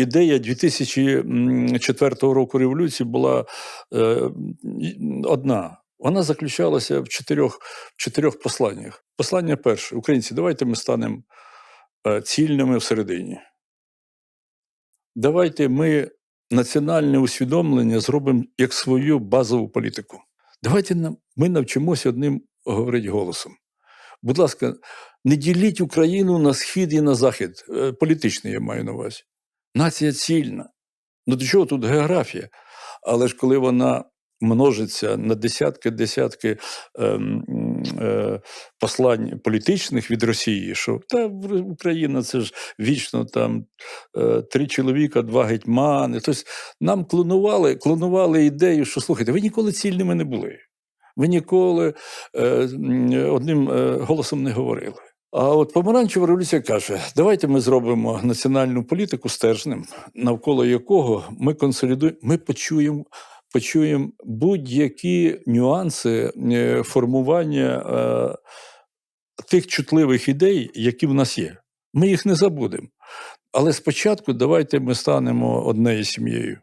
ідея 2004 року революції була е, одна. Вона заключалася в чотирьох, в чотирьох посланнях. Послання перше: Українці, давайте ми станемо е, цільними всередині. Давайте ми національне усвідомлення зробимо як свою базову політику. Давайте ми навчимося одним говорити голосом. Будь ласка, не діліть Україну на схід і на захід. Е, Політичний я маю на увазі. Нація цільна. Ну до чого тут географія? Але ж коли вона множиться на десятки десятки ем, е, послань політичних від Росії, що та Україна це ж вічно там е, три чоловіка, два гетьмани. Тобто нам клонували, клонували ідею, що слухайте, ви ніколи цільними не були. Ви ніколи е, одним е, голосом не говорили. А от помаранчева революція каже: давайте ми зробимо національну політику стержнем, навколо якого ми консолідуємо, ми почуємо. Почуємо будь-які нюанси е, формування е, тих чутливих ідей, які в нас є. Ми їх не забудемо. Але спочатку давайте ми станемо однією сім'єю.